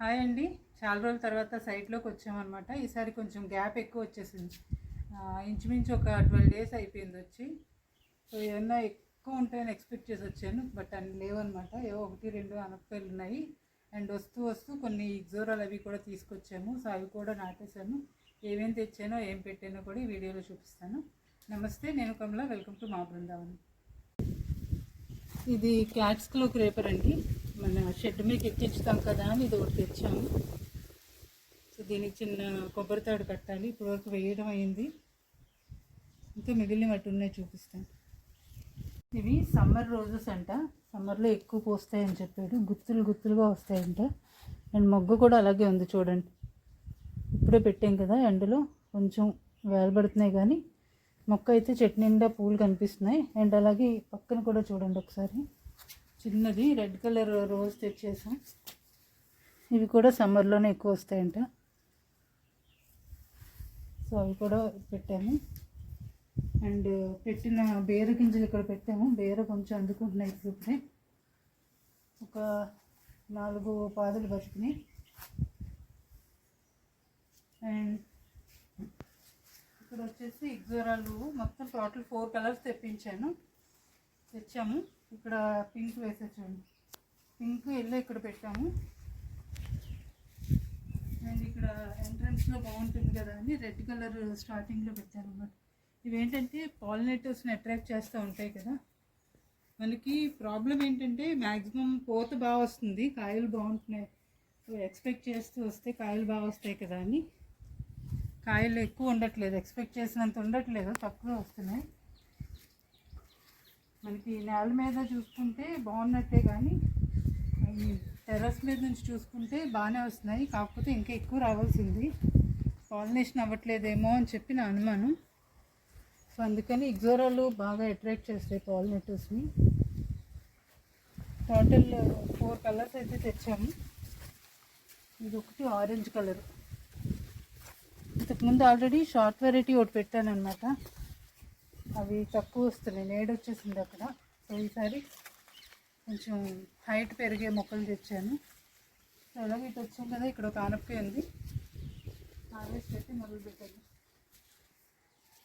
Hi అండి. చాలా రోజుల తర్వాత సైట్లోకి వచ్చామన్నమాట. ఈసారి కొంచెం గ్యాప్ ఎక్కువ వచ్చేసింది. ఇంచుమించు ఒక ట్వెల్వ్ డేస్ అయిపోయింది వచ్చి. సో ఏమన్నా ఎక్కువ ఉంటాయని ఎక్స్పెక్ట్ చేసి వచ్చాను బట్ అన్ని లేవన్నమాట. ఏవో ఒకటి రెండు అనపకాయలు ఉన్నాయి. అండ్ వస్తూ వస్తూ కొన్ని ఇగ్జోరాలు అవి కూడా తీసుకొచ్చాము. సో అవి కూడా నాటేశాను. ఏమేం తెచ్చానో ఏం పెట్టానో కూడా ఈ వీడియోలో చూపిస్తాను. నమస్తే నేను కమల. వెల్కమ్ టు మా బృందావన్. ఇది క్యాట్స్ క్లో క్రేపర్ అండి. మన షెడ్ మీకు ఎక్కించుతాం కదా అని ఇది ఒకటి తెచ్చాము. సో దీనికి చిన్న కొబ్బరి తాడు కట్టాలి. ఇప్పటివరకు వేయడం అయింది. ఇంకా మిగిలిన వాటి ఉన్నాయి చూపిస్తాను. ఇవి సమ్మర్ రోజెస్ అంట. సమ్మర్లో ఎక్కువ పోస్తాయని చెప్పాడు. గుత్తులు గుత్తులుగా వస్తాయంట. అండ్ మొగ్గు కూడా అలాగే ఉంది చూడండి. ఇప్పుడే పెట్టాం కదా ఎండలో. కొంచెం వేలబడుతున్నాయి కానీ మొక్క అయితే చెట్టు నిండా పూలు కనిపిస్తున్నాయి. అండ్ అలాగే పక్కన కూడా చూడండి ఒకసారి. చిన్నది రెడ్ కలర్ రోజ్ తెచ్చేసాం. ఇవి కూడా సమ్మర్లోనే ఎక్కువ వస్తాయంట. సో అవి కూడా పెట్టాము. అండ్ పెట్టిన బేర గింజలు ఇక్కడ పెట్టాము. బేర కొంచెం అందుకుంటున్నాయి ఇప్పుడు ఇప్పుడే ఒక నాలుగు పాదలు బతికినాయి. అండ్ ఇక్కడ వచ్చేసి ఇగ్జోరాలు మొత్తం టోటల్ ఫోర్ కలర్స్ తెప్పించాను. తెచ్చాము. ఇక్కడ పింక్ వేసే చూడండి పింక్ ఎల్లో ఇక్కడ పెట్టాము. అండ్ ఇక్కడ ఎంట్రన్స్లో బాగుంటుంది కదా అని రెడ్ కలర్ స్టార్టింగ్లో పెట్టాను అన్నమాట ఇవేంటంటే పాలినేటర్స్ని అట్రాక్ట్ చేస్తూ ఉంటాయి కదా. మనకి ప్రాబ్లం ఏంటంటే మ్యాక్సిమం పూత బాగా వస్తుంది కాయలు బాగుంటున్నాయి. ఎక్స్పెక్ట్ చేస్తూ వస్తే కాయలు బాగా వస్తాయి కదా అని. కాయలు ఎక్కువ ఉండట్లేదు ఎక్స్పెక్ట్ చేసినంత ఉండట్లేదు తక్కువ వస్తున్నాయి. మనకి నేల మీద చూసుకుంటే బాగున్నట్టే కానీ టెర్రస్ మీద నుంచి చూసుకుంటే బాగానే వస్తున్నాయి. కాకపోతే ఇంకా ఎక్కువ రావాల్సింది. పాలినేషన్ అవ్వట్లేదేమో అని చెప్పి నా అనుమానం. సో అందుకని ఇగ్జోరాలు బాగా అట్రాక్ట్ చేస్తాయి పాలినేటర్స్ని. టోటల్ ఫోర్ కలర్స్ అయితే తెచ్చాము. ఇది ఒకటి ఆరెంజ్ కలర్. ఇంతకుముందు ఆల్రెడీ షార్ట్ వెరైటీ ఒకటి పెట్టాను అనమాట అవి తక్కువ వస్తున్నాయి. నేడు వచ్చేసింది అక్కడ. సో ఈసారి కొంచెం హైట్ పెరిగే మొక్కలు తెచ్చాను. సో ఎలాగో ఇటు వచ్చాం కదా ఇక్కడ ఒక ఆనపకాయ ఉంది. హార్వెస్ట్ పెట్టి మొదలు పెట్టాను.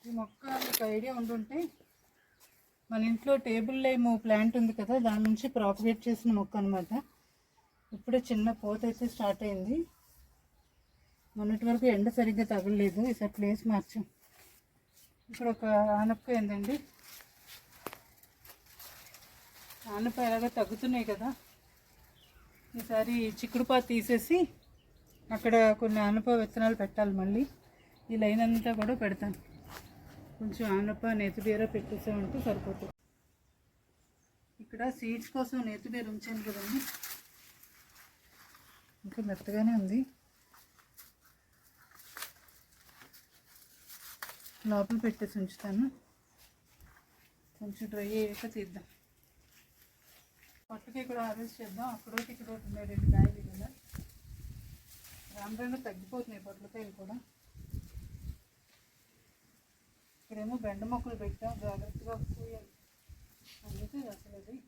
ఈ మొక్క మీకు ఐడియా ఉండుంటే మన ఇంట్లో టేబుల్ ఏమో ప్లాంట్ ఉంది కదా దాని నుంచి ప్రాపగేట్ చేసిన మొక్క అనమాట ఇప్పుడే చిన్న పోత అయితే స్టార్ట్ అయింది. మొన్నటి వరకు ఎండ సరిగ్గా తగలలేదు. ఈసారి ప్లేస్ మార్చాం. ఇక్కడ ఒక ఆనపకాయ ఉందండి. ఆనపకాయ ఎలాగో తగ్గుతున్నాయి కదా. ఈసారి చిక్కుడుపా తీసేసి అక్కడ కొన్ని ఆనప విత్తనాలు పెట్టాలి మళ్ళీ. ఈ లైన్ అంతా కూడా పెడతాను. కొంచెం ఆనప నేతిబీర పెట్టేసామంటే సరిపోతుంది. ఇక్కడ సీడ్స్ కోసం నేతిబీర ఉంచాను కదండి. ఇంకా మెత్తగానే ఉంది. లోపల పెట్టేసి ఉంచుతాను. కొంచెం డ్రై అయ్యాక తీద్దాం. పట్టుకి కూడా హార్వెస్ట్ చేద్దాం. అక్కడ ఇక్కడ ఒకటి ఉన్నాయి రెండు కాయలు కదా. రాను తగ్గిపోతున్నాయి పొట్లకాయలు కూడా. ఇక్కడేమో బెండ మొక్కలు పెట్టాం. జాగ్రత్తగా పూయాలి. అందుకే అసలు అది.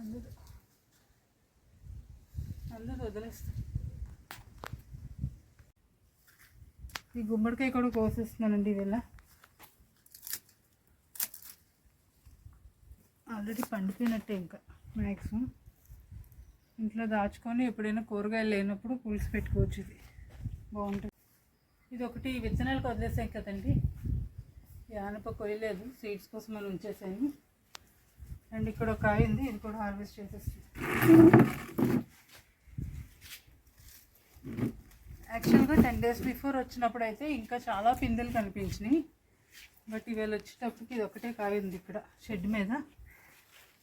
అందదు అందదు వదిలేస్తాం. ఈ గుమ్మడికాయ కూడా కోసేస్తున్నానండి ఇవాళ. ఆల్రెడీ పండిపోయినట్టే ఇంకా మ్యాక్సిమం ఇంట్లో దాచుకొని ఎప్పుడైనా కూరగాయలు లేనప్పుడు పులుసు పెట్టుకోవచ్చు ఇది. బాగుంటుంది. ఇది ఒకటి విత్తనాలకు వదిలేసాం కదండి. యానప ఆనప కొయ్యలేదు సీడ్స్ కోసం మనం ఉంచేసాను. అండ్ ఇక్కడ ఒక కాయ ఉంది ఇది కూడా హార్వెస్ట్ చేసేస్తాను యాక్చువల్గా టెన్ డేస్ బిఫోర్ వచ్చినప్పుడు అయితే ఇంకా చాలా పిందెలు కనిపించినాయి. బట్ ఇవాళ వచ్చేటప్పటికి ఇది ఒకటే కాగింది ఇక్కడ షెడ్ మీద.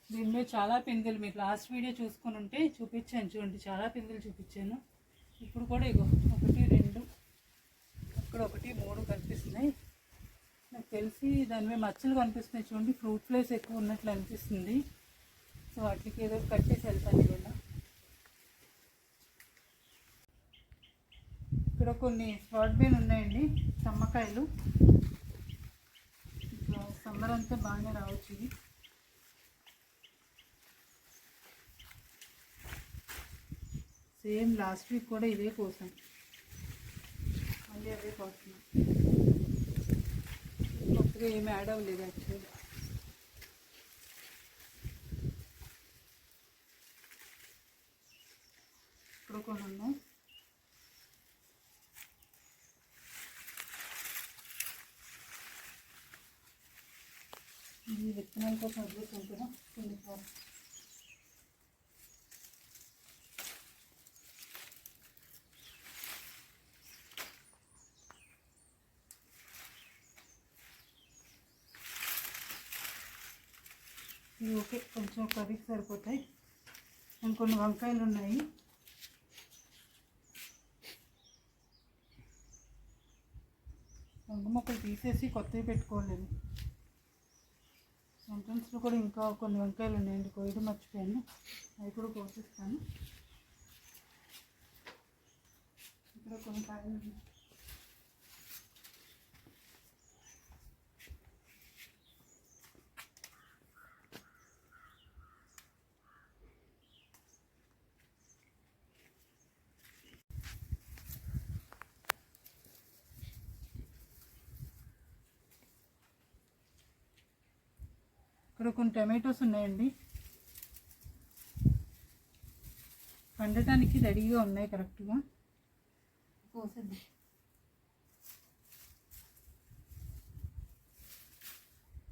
దీని మీద చాలా పిందెలు మీకు లాస్ట్ వీడియో చూసుకొని ఉంటే చూపించాను చూడండి చాలా పిందెలు చూపించాను. ఇప్పుడు కూడా ఇగో ఒకటి రెండు అక్కడ ఒకటి మూడు కనిపిస్తున్నాయి. నాకు తెలిసి దాని మీద మచ్చలు కనిపిస్తున్నాయి చూడండి ఫ్రూట్ ఫ్లేస్ ఎక్కువ ఉన్నట్లు అనిపిస్తుంది. సో వాటికి ఏదో ఒకటి కట్టేసి వెళ్తాను ఇవాళ ఇక్కడ కొన్ని స్పాట్ బీన్ ఉన్నాయండి సమ్మకాయలు సమ్మర్ అంతా బాగానే రావచ్చు ఇది. సేమ్ లాస్ట్ వీక్ కూడా ఇదే కోసం. మళ్ళీ అవే కోస్తున్నాం. కొత్తగా ఏమి యాడ్ అవ్వలేదు యాక్చువల్గా ఇప్పుడు కొన్ని ఉన్నాయి. ఇది విత్తనాల కోసం వదిలేసాం కొన్ని ఇవి ఓకే కొంచెం కర్రీకి సరిపోతాయి. ఇంకొన్ని వంకాయలు ఉన్నాయి. వంగ మొక్కలు తీసేసి కొత్తవి పెట్టుకోలేదు ఎంట్రన్స్లో కూడా ఇంకా కొన్ని వంకాయలు ఉన్నాయండి. కోయడం మర్చిపోయాను. అవి కూడా కోసిస్తాను. ఇక్కడ కొన్ని కాయలు ఇక్కడ కొన్ని టమాటోస్ ఉన్నాయండి. పండటానికి రెడీగా ఉన్నాయి కరెక్ట్గా. కోసేద్దాం.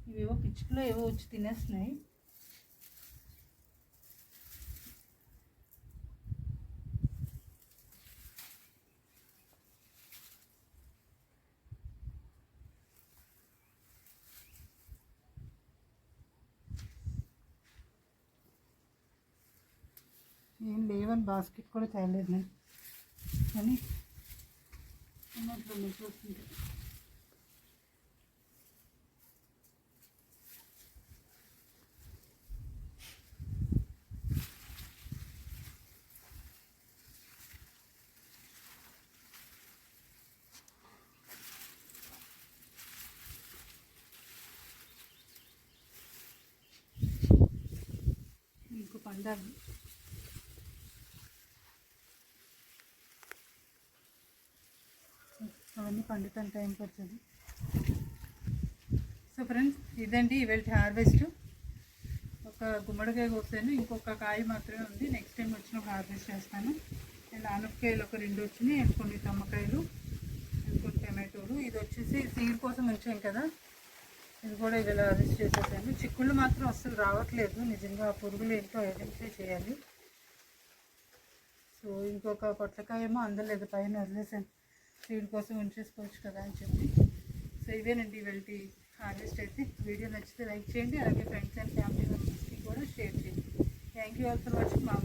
ఇవేవో పిచ్చుకలో ఏవో వచ్చి తినేస్తున్నాయి. ఏం లేవని బాస్కెట్ కూడా తేలేదు నేను కానీ ఉన్నట్లు ఉన్నాయి చూస్తుంటే ఇంకో పండాలి అవన్నీ పండుతాను టైం పడుతుంది. సో ఫ్రెండ్స్ ఇదండి ఇవాళ హార్వెస్ట్. ఒక గుమ్మడికాయ కోసాను ఇంకొక కాయ మాత్రమే ఉంది. నెక్స్ట్ టైం వచ్చినప్పుడు హార్వెస్ట్ చేస్తాను. అండ్ ఆనపకాయలు ఒక రెండు వచ్చినాయి అండ్ కొన్ని తమ్మకాయలు అండ్ కొన్ని టమాటోలు. ఇది వచ్చేసి సీడ్ కోసం ఉంచాం కదా. ఇది కూడా ఇవాళ హార్వెస్ట్ చేసేసాను. చిక్కుళ్ళు మాత్రం అస్సలు రావట్లేదు. నిజంగా ఆ పురుగులు ఏంటో ఐడెంటిఫై చేయాలి. సో ఇంకొక పొట్లకాయ ఏమో అందలేదు పైన వదిలేసాను. సీడ్ కోసం ఉంచేసుకోవచ్చు కదా అని చెప్పి. సో ఇవేనండి వెళ్తే హార్వెస్ట్ అయితే. వీడియో నచ్చితే లైక్ చేయండి అలాగే ఫ్రెండ్స్ అండ్ ఫ్యామిలీ మెంబర్స్కి కూడా షేర్ చేయండి. Thank you all for watching. మా